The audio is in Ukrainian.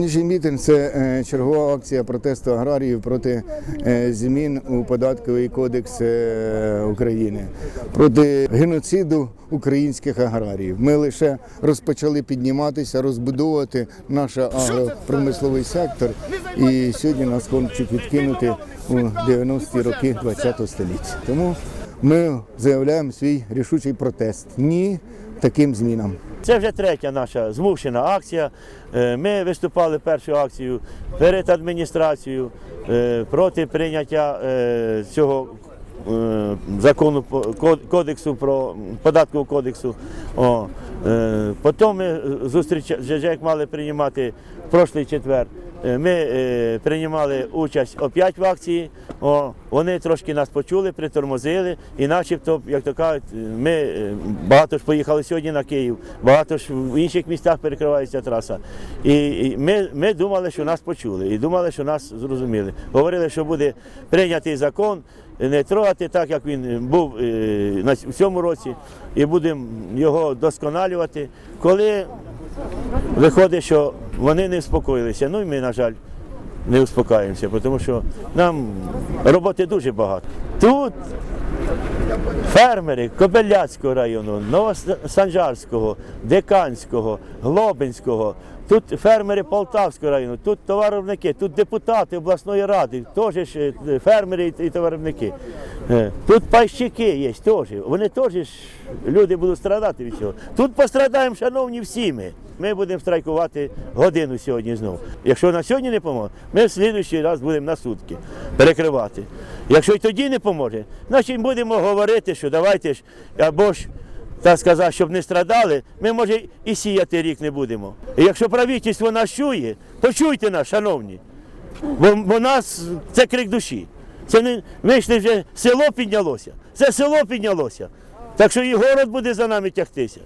Сьогоднішній мітинг це е, чергова акція протесту аграріїв проти е, змін у податковий кодекс е, України, проти геноциду українських аграріїв. Ми лише розпочали підніматися, розбудовувати наш агропромисловий сектор, і сьогодні нас хочуть відкинути у 90-ті роки ХХ століття. Тому ми заявляємо свій рішучий протест ні таким змінам. Це вже третя наша змушена акція. Е, Ми виступали першу акцію перед адміністрацією е, проти прийняття е, цього закону кодексу про податкового кодексу. О, Потім ми зустріч, вже як мали приймати в прошлий четвер. Е, Ми е, приймали участь опять в акції. Вони трошки нас почули, притормозили, і начебто, як то кажуть, ми е, багато ж поїхали сьогодні на Київ, багато ж в інших містах перекривається траса. І, ми, ми думали, що нас почули, і думали, що нас зрозуміли. Говорили, що буде прийнятий закон, не трогати так, як він був в цьому році, і будемо його досконалювати. Коли виходить, що вони не вспокоїлися, ну і ми, на жаль, не успокаємося, тому що нам роботи дуже багато. Тут фермери Кобеляцького району, Новосанжарського, Деканського, Глобинського, тут фермери Полтавського району, тут товаровники, тут депутати обласної ради, теж е, фермери і- і товаровники. Е, Тут пайщики є теж. Вони теж люди будуть страдати від цього. Тут пострадаємо, шановні, всі ми. Ми будемо страйкувати годину сьогодні знову. Якщо на сьогодні не поможе, ми в слідуючий раз будемо на сутки перекривати. Якщо й тоді не поможе, значить будемо говорити, що давайте ж або ж. Так сказати, щоб не страдали, ми може і сіяти рік не будемо. І якщо правительство нас чує, почуйте нас, шановні. Бо, бо нас це крик душі. Це не не вже село піднялося. Це село піднялося. Так що і город буде за нами тягтися.